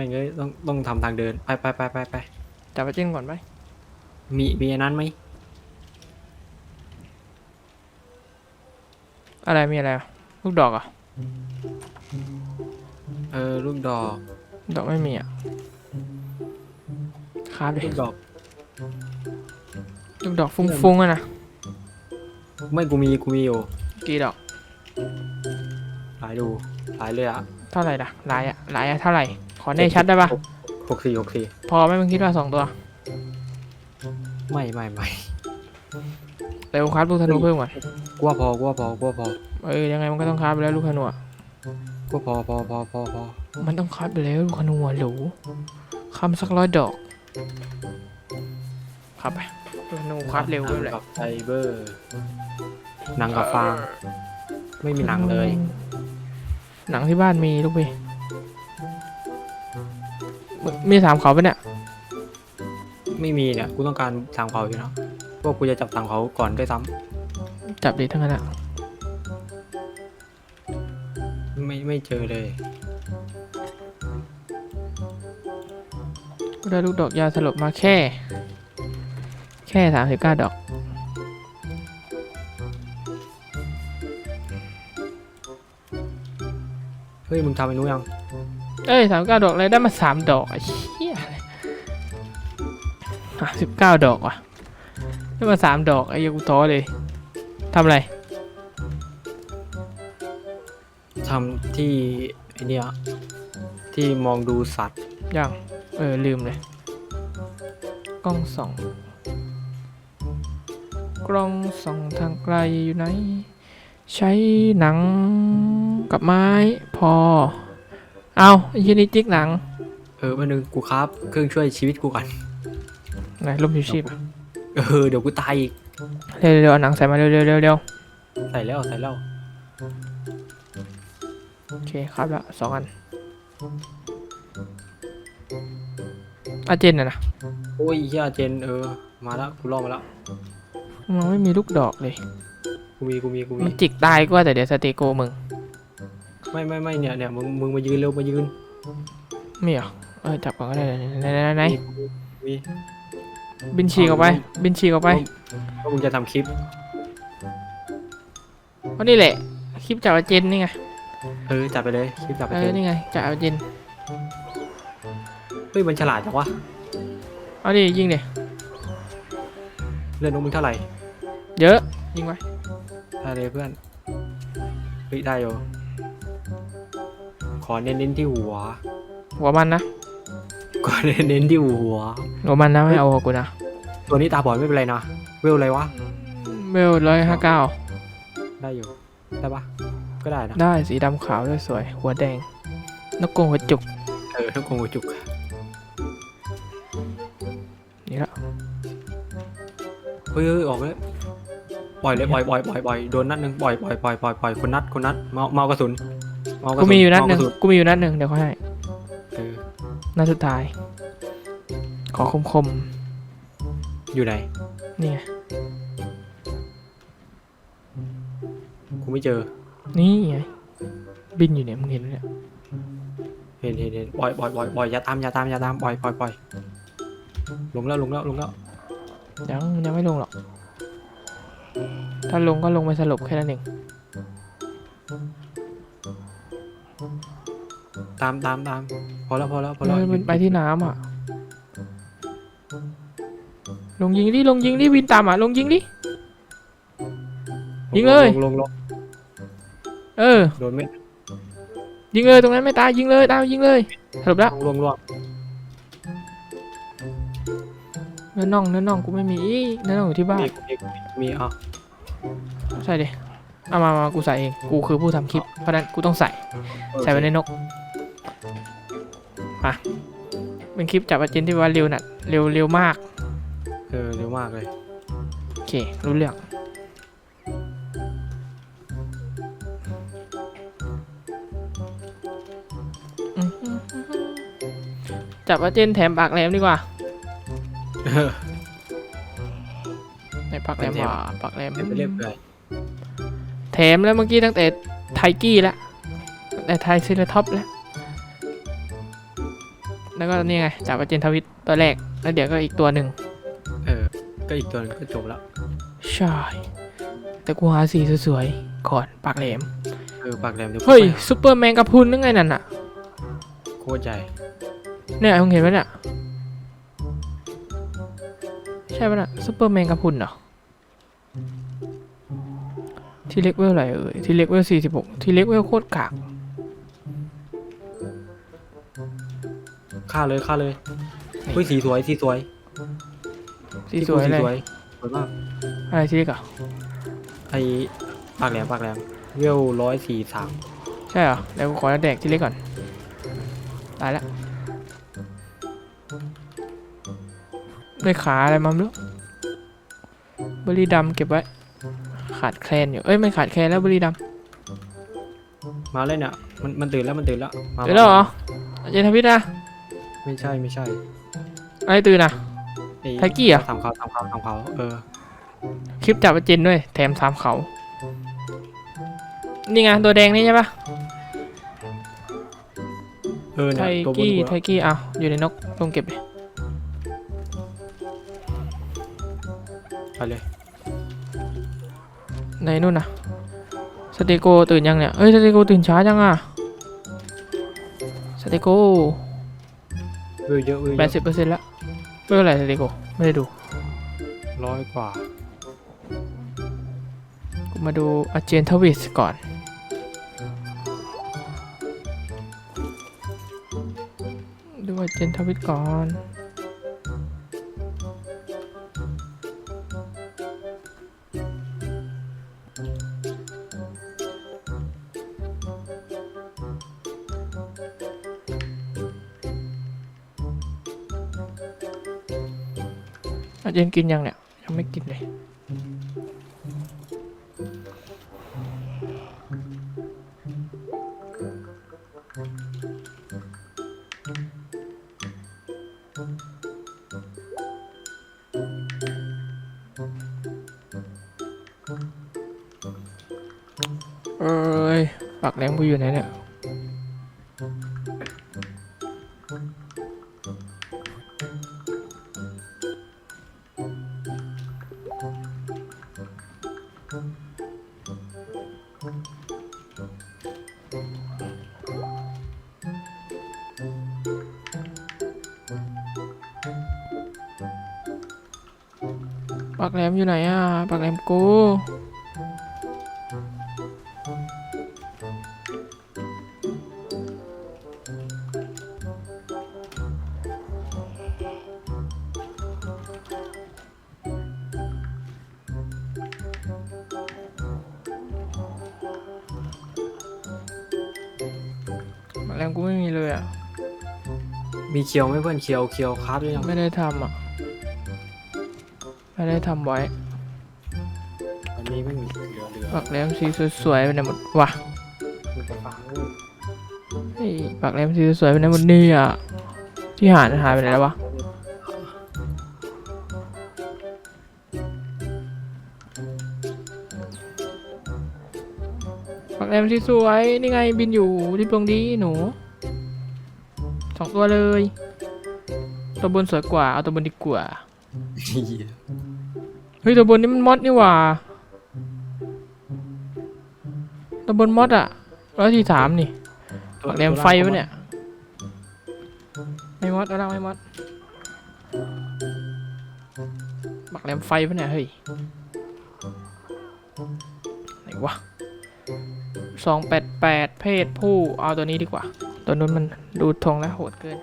ไม่งั้นต้องต้องทำทางเดินไปไปไปไปไปจับอาเจนก่อนไปมีมีอันนั้นไหมอะไรมีอะไรอะลูกดอกเหรอะเออลูกดอกดอกไม่มีอะครับดิลูกดอก ลูกดอกฟุ้งๆอะนะไม่กูมีกูมีอยู่กี่ดอกหลายดูหลายเลยอะ เท่าไหร่ล่ะหลายอะหลายอะเท่าไหร่ ขอเน่ชัดได้ปะหกหกสี่หกสี่พอไหมมึงคิดว่าสองตัว ไม่ไม่ไม่เร็วครับลูกธนูเพิ่มก่อนกูว่าพอกูว่าพอกูว่าพอเออยังไงมันก็ต้องครับไปแล้วลูกธนูอะกูว่าพอพอพอพอพอมันต้องครับไปแล้วลูกธนูอะหรูคำสักร้อยดอกครับไปลูกธนูครับเร็วหเร็นัวงเลยกับไฟเบอร์หนังกับฟางไม่มีหนังเลย หนังที่บ้านมีลูกพี่ มึงมีสามเขาปะเนี่ย ไม่มีเนี่ย กูต้องการสั่งเผาอยู่นะพวกกูจะจับสั่งเผาก่อนด้วยซ้จับดิทั้งนั้นอะำไม่ไม่เจอเลย ก็ได้ลูกดอกยาสลบมาแค่ แค่สามสิบเก้าดอก เฮ้ย มึงทำไอ้นู้นยัง เอ้ยสามเก้าดอกเลยได้มาสามดอกไอ้เหี้ยสามสิบเก้าดอกว่ะได้มาสามดอกไอ้เหี้ยกูท้อเลยทำอะไรทำที่ไอเนี่ยที่มองดูสัตว์ยังเออลืมเลย กล้องส่องกล้องส่องทางไกลอยู่ไหน ใช้หนังกับไม้พอ เอาไอ้ยี่นี่จิกหนังเออวันหนึ่งกูครับ เครื่องช่วยชีวิตกูก่อนไหนลมชูชีพอะเออเดี๋ยวกูตายอีกเร็วๆเร็วเอาหนังใส่มาเร็วๆเร็วๆเร็วใส่แล้วใส่แล้วโอเคครับละสองอันอาเจนน่ะนะโอ้ยเฮียเจนเออมาแล้วกูรอดมาแล้วมันไม่มีลูกดอกเลย กูมีกูมีกูมีมันจิกตายก็ว่าแต่เดี๋ยวสเตโกมึง ไม่ไม่ไม่เนี่ยเนี่ยมึงมึงมายืนเร็วมายืนมีเหรอเออจับก่อนก็ได้ไหนไหนไหนไหนมีบินฉีกออกไป บินฉีกออกไปก็มึงจะทำคลิปก็นี่แหละ คลิปจับอาเจนนี่ไงเออจับไปเลยคลิปจับไปเอเลอยนี่ไงจับอาเจนเฮ้ยมันฉลาดจังวะเอาดิยิงเดี๋ยเลื่อนนกมึงเท่าไหร่เยอะยิงไว้ได้เลยเพื่อนเฮ้ยได้อยู่ข อเน้นๆที่หัว หัวมันนะขอเน้นๆที่หัว หัวมันนะไม่เอาหัวกูนะ ตัวนี้ตาบอดไม่เป็นไรนะ เวลอะไรวะ เวลร้อยห้าเก้าได้อยู่ ได้ปะก็ได้นะ ได้สีดำขาวด้วยสวย หัวแดง นกกรงหัวจุก เออทุกคนหัวจุก นี่ละเฮ้ยเฮ้ยออกเลยปล่อยเลยปล่อยปล่อยปล่อยปล่อยโดนนัดหนึ่งปล่อยปล่อยปล่อยปล่อยปล่อยคนนัดคนนัดเมาเมากระสุน เมากระกูสุนมีอยู่นัดหนึ่งเมากระสุกูมีอยู่นัดหนึ่งเดี๋ยวเขาให้เออนัดสุดท้าย ขอคมคมอยู่ไหนๆนี่ไงกูไม่เจอ นี่ไงบินอยู่เนี่ยมึงเห็นไหมเนี่ยเห็นเห็นเห็นปล่อยปล่อยปล่อยปล่อยอย่าตามอย่าตามอย่าตามปล่อยปล่อยปล่อยลงแล้วลงแล้วลงแล้วยังยังไม่ลงหรอก ถ้าลงก็ลงไปสลบแค่นั้นเอง ตามตามตามพอแล้วพอแล้วพอแล้วเฮ้ยหยุมัดนไปที่น้ำอะ ลงยิงดิลงยิงดิบินตามอะลงยิงดิ ยิงเลย ลงลงลงเออ โดนไหมยิงเลยตรงนั้นไม่ตายยิงเลยตามยิงเลยสรุปแล้วลงลงลงเนื้อน่องเนื้อน่องกูไม่มีอีกเนื้อน่องอยู่ที่บ้านมีมีมีอะใส่ดิเอามามากูใส่เอง กูคือผู้ทำคลิป เพราะฉะนั้นกูต้องใส่ ใส่ไว้ในนก มาเป็นคลิปจับอาเจนที่ว่าเร็วน่ะเร็วเร็วมาก เออ เร็วมากเลย โอเค รู้เรื่องอืมจับอาเจนแถมปากแหลมดีกว่าเออในปากแหลมแถมว่าปากแหลมเดี๋ยวไปเรียบเลยแถมแล้วเมื่อกี้ตั้งแต่ไทกี้แล้วตั้งแต่ไทยซิลท็อปแล้ว แล้วก็นี่ไงจับอาเจนทวิตตัวแรก แล้วเดี๋ยวก็อีกตัวหนึ่งเออ ก็อีกตัวหนึงก็จบแล้ว ใช่ แต่กูหาสีสวยๆก่อนปากแหลม เออปากแหลมเดี๋ยวกูเฮ้ยไปซูเปอร์แมงกะพรุนนึกไงนั่นน่ะ โคตรใหญ่เนี่ยมึงเห็นไหมเนี่ยใช่ปะน่ะซูเปอร์แมงกะพรุนเหรอที่เล็กเวลอะไรเอ่ยที่เล็กเวลสี่สิบหกที่เล็กเวลโคตรกาก ฆ่าเลยฆ่าเลยเฮ้ยสีสวยสีสวยสีสวยสีเลยสวยสวยมากอะไรที่เล็กอะไอปากแหลมปากแหลมเวลร้อยสี่สามใช่เหรอเดี๋ยวกูขอแดกที่เล็กก่อนตายละได้ขาอะไรมาไม่รู้บรีดำเก็บไว้ ขาดแคลนอยู่ เอ้ยไม่ขาดแคลนแล้วบรีดำมาเลยเนี่ยมันมันตื่นแล้วมันตื่นแล้วมาเจอแล้วเหรอเจนทวิตนะ ไม่ใช่ไม่ใช่อะไรตื่นนะ อ้ไทกี้เหรอทำเขาทำเขาทำเขาเออคลิปจับอาเจนด้วย แถมสามเขา นี่ไงตัวแดงนี่ใช่ปะเออไทเนี่ยตัวบนกี้หัวไทกี้อะอยู่ในนกลงเก็บดิไปเลยในนู่นนะสเตโกตื่นยังเนี่ยเอ้ยสเตโกตื่นช้าจังอะสเตโก เวลเยอะเวลแปเยดสิอะบเปอร์เซ็นต์ละไม่เป็นไรสเตโกไม่ได้ดูร้อยกว่ากูมาดูอาเจนทวิสก่อนดูอาเจนทวิสก่อน อาเจนกินยังเนี่ย ยังไม่กินเลยเอ้ยปากแหลมกูอยู่ไหนเนี่ย ปากแหลมอยู่ไหนอะปากแหลมกูปากแหลมกูไม่มีเลยอะ มีเคียวไหมเพื่อนเคียวเคียวคราฟหรือยังไม่ได้ทำอะ ไม่ได้ทำไว้อันนี้ไม่มีเหลือเหลือปากแหลมสีสวยๆไปไหนหมดวะมีแต่ฟังด้วยเฮ้ยปากแหลมสีสวยๆไปไหนหมดเนี่ย ที่หายหายไปไหนแล้ววะปากแหลมสีสวยนี่ไงบินอยู่ที่ตรงนี้หนูสองตัวเลย ตัวบนสวยกว่า เอาตัวบนดีกว่า เหี้ย เฮ้ยตัวบนนี่มันมอดนี่หว่าตัวบนมอดอะร้อยสี่สามนี่ปากแหลมไฟวะเนี่ยไม่มอดตัวล่างไม่มอดปากแหลมไฟปะเนี่ยเฮ้ยไหนวะสองแปดแปดเพศผู้เอาตัวนี้ดีกว่า ตัวนู้นมันดูทงแล้วโหดเกิน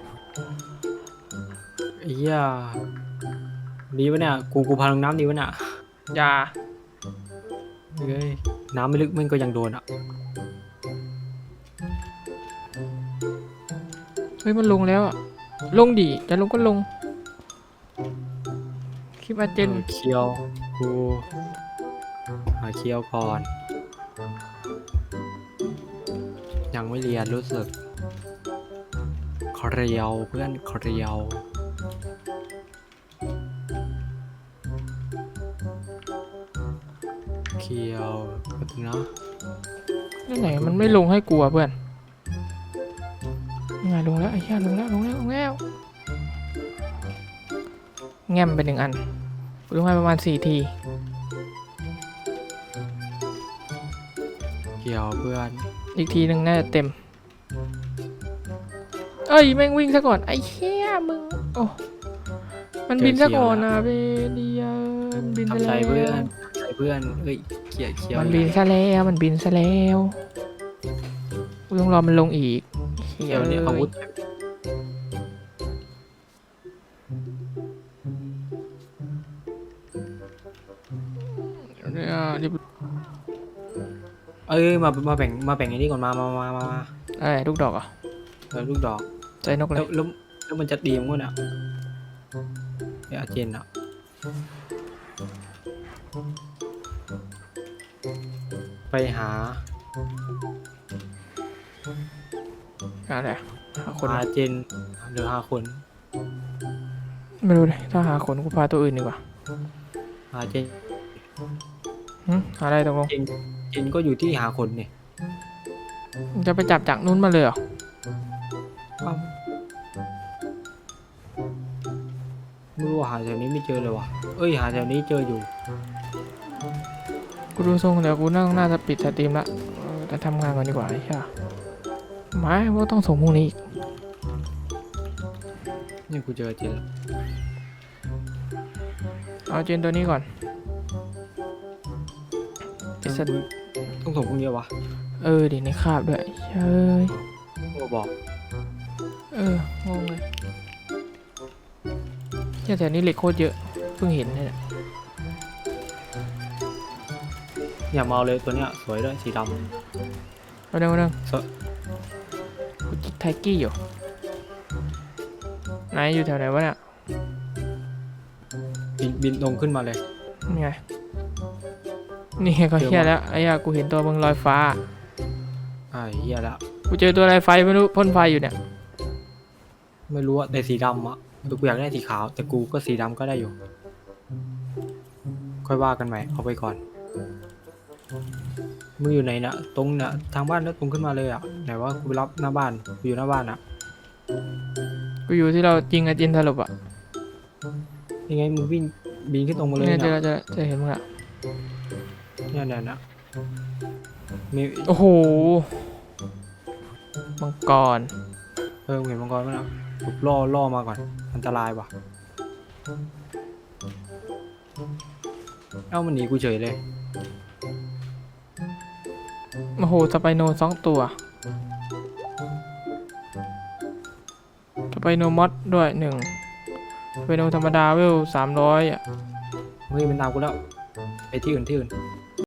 ไอ้เหี้ย ดีวะเนี่ย กูกูพาลงน้ำดีวะเนี่ยอยาเฮ้ยน้ำไม่ลึกมันก็ยังโดนอะ เฮ้ยมันลงแล้วอะลงดิจะลงก็ลง คลิปอาเจนเออเคียว กูหาเคียวก่อน ยังไม่เรียนรู้สึกเครียวเพื่อนเครียว เคียวก็ถึงนะนั่นไหนมันไม่ลงให้กูอะเพื่อนยังไงลงแล้วไอ้เหี้ยลงแล้วลงแล้วลงแล้วแง้มไปหนึ่งอันกูลงไปประมาณสี่ทีเกี่ยวเพื่อน อีกทีหนึ่งน่าจะเต็ม เอ้ยแม่งวิ่งซะก่อนไอ้เหี้ยมึงโอ้มันบินซะก่อนนะเบเดียมันบินซะทำใจแล้ว เพื่อนทำใจเพื่อนเอ้ยเกี่ยวเกี่ยวมันบินซะแล้วมันบินซะแล้วกูต้องรอมันลงอีกเกี่ยวเนี่ยอาวุธเนี่ยเรียบเอ้ยมามาแบ่งมาแบ่งไอ้นี่ก่อนมามามามามาเอ้ยลูกดอกเหรอะเออลูกดอกใจนกเลแล้วยแล้วแล้วมันจะดีมั้งเนี่ยไอ้อาเจนอะ ไปหาอะไรหาคนอาเจนหรือหาคนไม่รู้เลยถ้าหาคนกูพาตัวอื่นดีกว่าอาเจนหึหาอะไรตกลงเจนเจนก็อยู่ที่หาคนเนี่ยมึงจะไปจับจากนู้นมาเลยเหรออ้าวไม่รู้ว่าหาแถวนี้ไม่เจอเลยวะเอ้ยหาแถวนี้เจออยู่ กูดูทรงเดี๋ยวกูน่าน่าจะปิดสตรีมละเออจะทำงานก่อนดีกว่าไอ้เหี้ยไม่ว่าต้องส่งพรุ่งนี้อีกนี่กูเจอเจนแล้วเอาเจนตัวนี้ก่อนไอ้สัตว์ต้องส่งพรุ่งนี้วะ เออดิในคาบด้วยเฮ้ยโอ้บอก เอองงเลยเหี้ยแถวนี้เหล็กโคตรเยอะ เพิ่งเห็นเนี่ย อย่ามาเอาเลยตัวเนี้ยสวยด้วยสีดเอาเรื่องเอาเรื่องสวยกูจิกไทกี้อยู่ไหนอยู่แถวไหนวะเนี่ยำบินบินตรงขึ้นมาเลย นี่ไงนี่ไงก็เฮียแล้วไอ้ยากูเห็นตัวมึงลอยฟ้า อ่าเฮียละกูเจอตัวอะไรไฟไม่รู้พ่นไฟอยู่เนี่ยไม่รู้อะแต่สีดำอะแต่กูอยากได้สีขาว แต่กูก็สีดำก็ได้อยู่ ค่อยว่ากันใหม่เอาไปก่อน มึงอยู่ไหนนะตรงเนี่ยทางบ้านแล้วตรงขึ้นมาเลยอะไหนว่ากูไปรับหน้าบ้านกูอยู่หน้าบ้านอะกูอยู่ที่เรายิงอาจินถลบอะยังไงมึงวิ่งบินขึ้นตรงมาเลยเนี่ยเจอเนี่ยเจอเจอเห็นมึงอะเนี่ยเนี่ยเนี่ยมีโอ้โหมังกรเออมึงเห็นมังกรไหมล่ะกูล่อล่อมาก่อนอันตรายว่ะเอ้ามันหนีกูเฉยเลย โอ้โหสไปโนสองตัวสไปโนมอสด้วยหนึ่งสไปโนธรรมดาเวลสามร้อยอะเฮ้ยมันดาวกูแล้วไปที่อื่นที่อื่น